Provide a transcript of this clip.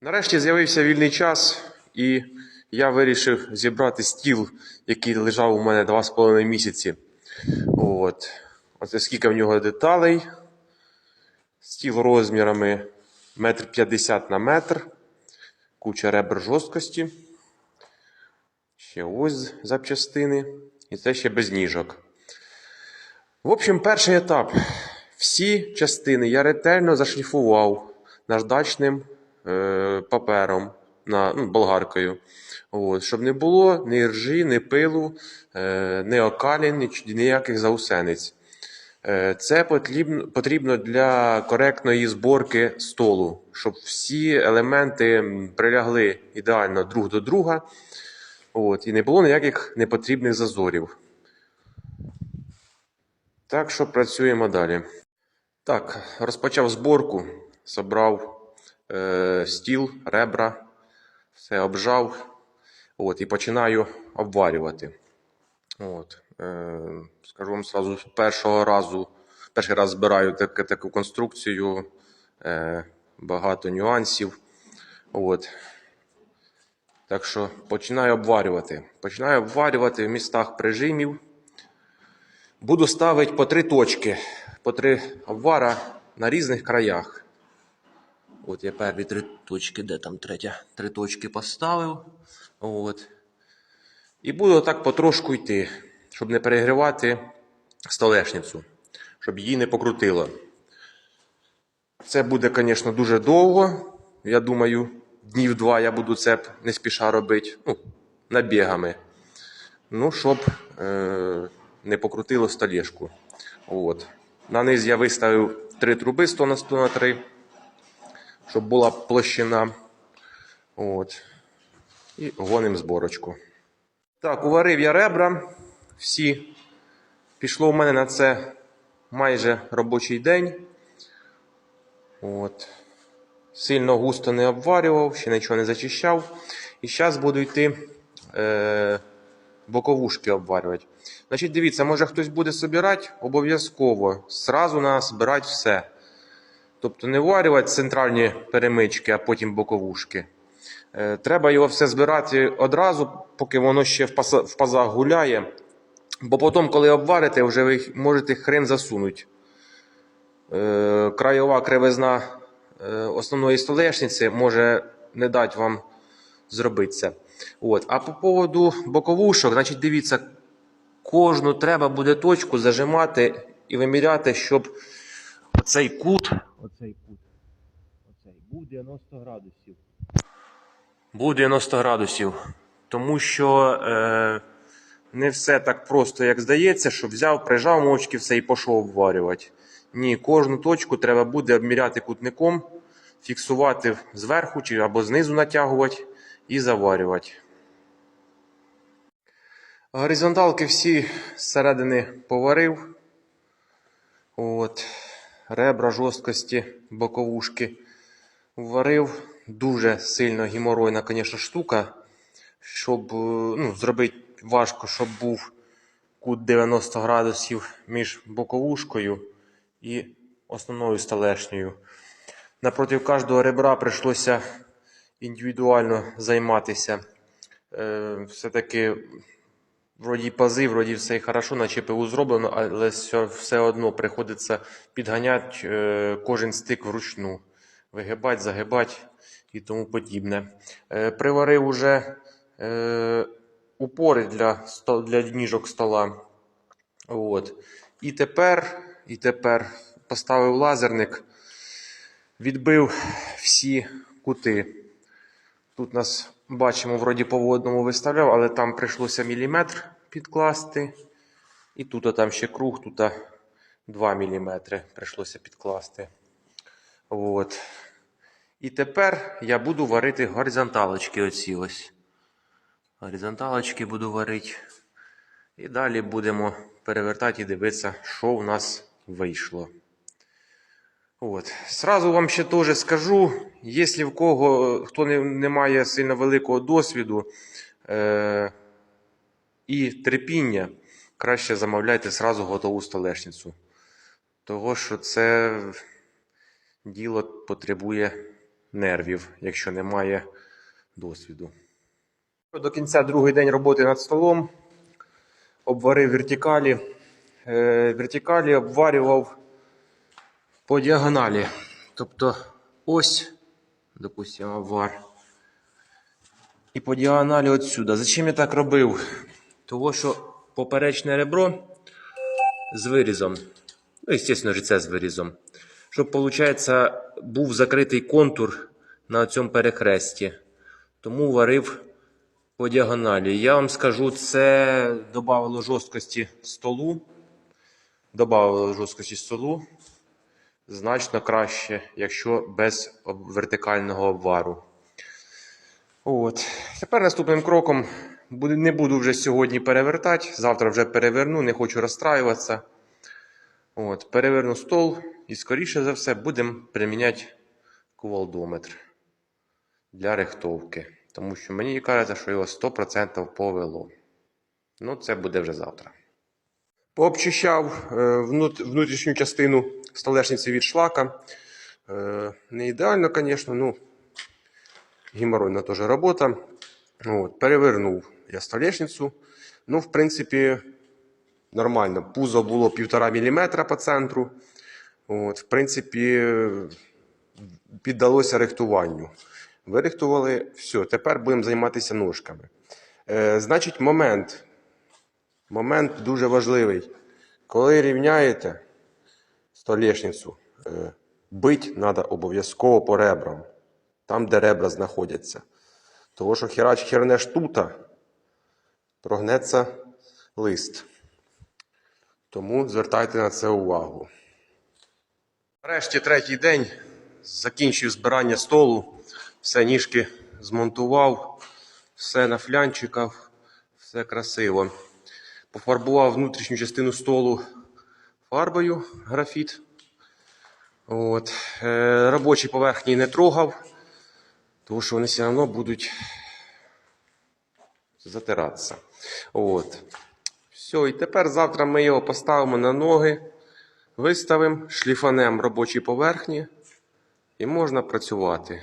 Нарешті з'явився вільний час, і я вирішив зібрати стіл, який лежав у мене два з половиною місяці. От. Оце скільки в нього деталей. Стіл розмірами метр п'ятдесят на метр. Куча ребер жорсткості. Ще ось запчастини. І це ще без ніжок. В общем, перший етап. Всі частини я ретельно зашліфував наждачним е, папером, на, ну, болгаркою. От, щоб не було ні ржі, ні пилу, е, ні окалін, ні, ніяких заусениць. Е, Це потрібно, потрібно для коректної зборки столу, щоб всі елементи прилягли ідеально друг до друга. От, і не було ніяких непотрібних зазорів. Так що працюємо далі. Так, розпочав зборку, собрав е, стіл, ребра, все обжав. От, і починаю обварювати. От, е, скажу вам сразу, першого разу, перший раз збираю таку, таку конструкцію, е, багато нюансів. От. Так що починаю обварювати. Починаю обварювати в містах прижимів. Буду ставити по три точки, по три обвара на різних краях. От я перві три точки, де там третя? Три точки поставив. От. І буду так потрошку йти, щоб не перегрівати столешницю, щоб її не покрутило. Це буде, звісно, дуже довго. Я думаю, днів два я буду це не спіша робити. Ну, набігами. Ну, щоб е, не покрутило столешку. От. На низ я виставив три труби 100 на 100 на 3, щоб була площина. От. І гоним зборочку. Так, уварив я ребра. Всі. Пішло у мене на це майже робочий день. От. Сильно густо не обварював, ще нічого не зачищав. І зараз буду йти е, боковушки обварювати. Значить, дивіться, може хтось буде собирати, обов'язково зразу на збирати все. Тобто не варювати центральні перемички, а потім боковушки. Е, Треба його все збирати одразу, поки воно ще в пазах гуляє. Бо потім, коли обварите, вже ви можете хрен засунути. Е, Краєва кривизна е, основної столешниці може не дати вам зробити це. От. А по поводу боковушок, значить, дивіться, кожну треба буде точку зажимати і виміряти, щоб оцей кут, оцей кут, оцей був 90 градусів. Був 90 градусів. Тому що е, не все так просто, як здається, що взяв, прижав мовчки все і пішов обварювати. Ні, кожну точку треба буде обміряти кутником, фіксувати зверху чи або знизу натягувати і заварювати. Горизонталки всі зсередини поварив. От. Ребра жорсткості, боковушки варив. Дуже сильно геморойна, звісно, штука. Щоб е, ну, зробити важко, щоб був кут 90 градусів між боковушкою і основною столешнею. Напроти кожного ребра прийшлося індивідуально займатися. Е, все-таки вроді пази, вроді все і хорошо, на ЧПУ зроблено, але все, одно приходиться підганяти е, кожен стик вручну. Вигибати, загибати і тому подібне. Е, приварив уже е, упори для, для ніжок стола. От. І тепер, і тепер поставив лазерник, відбив всі кути. Тут нас бачимо, вроді по водному виставляв, але там прийшлося міліметр підкласти. І тут там ще круг, тут 2 мм прийшлося підкласти. От. І тепер я буду варити горизонталочки оці ось. Горизонталочки буду варити. І далі будемо перевертати і дивитися, що в нас вийшло. От. Сразу вам ще теж скажу, якщо в кого хто не, не має сильно великого досвіду е, і терпіння, краще замовляйте сразу готову столешницю. Того, що це діло потребує нервів, якщо немає досвіду. До кінця другий день роботи над столом. Обварив вертикалі. Е, вертикалі обварював по діагоналі. Тобто ось, допустимо, обвар. І по діагоналі отсюда. Зачем я так робив? Того, що поперечне ребро з вирізом. Ну, звісно ж, це з вирізом. Щоб, виходить, був закритий контур на цьому перехресті. Тому варив по діагоналі. Я вам скажу, це додавало жорсткості столу. Добавило жорсткості столу значно краще, якщо без вертикального обвару. От. Тепер наступним кроком не буду вже сьогодні перевертати. Завтра вже переверну, не хочу розстраюватися. От, переверну стол і, скоріше за все, будемо приміняти кувалдометр для рихтовки. Тому що мені кажеться, що його 100% повело. Ну, це буде вже завтра. Пообчищав е, внутрішню частину столешниці від шлака. Е, Не ідеально, звісно, ну, геморройна теж робота. От, перевернув я столешницю. Ну, в принципі, нормально. Пузо було 1,5 мм по центру. От, в принципі, піддалося рихтуванню. Вирихтували, все, тепер будемо займатися ножками. Е, значить, момент. Момент дуже важливий. Коли рівняєте столешницю, е, бить треба обов'язково по ребрам, там, де ребра знаходяться. Тому що хірач хернеш тута, прогнеться лист. Тому звертайте на це увагу. Нарешті третій день закінчив збирання столу, все ніжки змонтував, все на флянчиках, все красиво. Пофарбував внутрішню частину столу фарбою графіт. От. Е, робочі поверхні не трогав, тому що вони все одно будуть затиратися. От. Все, і тепер завтра ми його поставимо на ноги, виставимо, шліфанем робочі поверхні і можна працювати.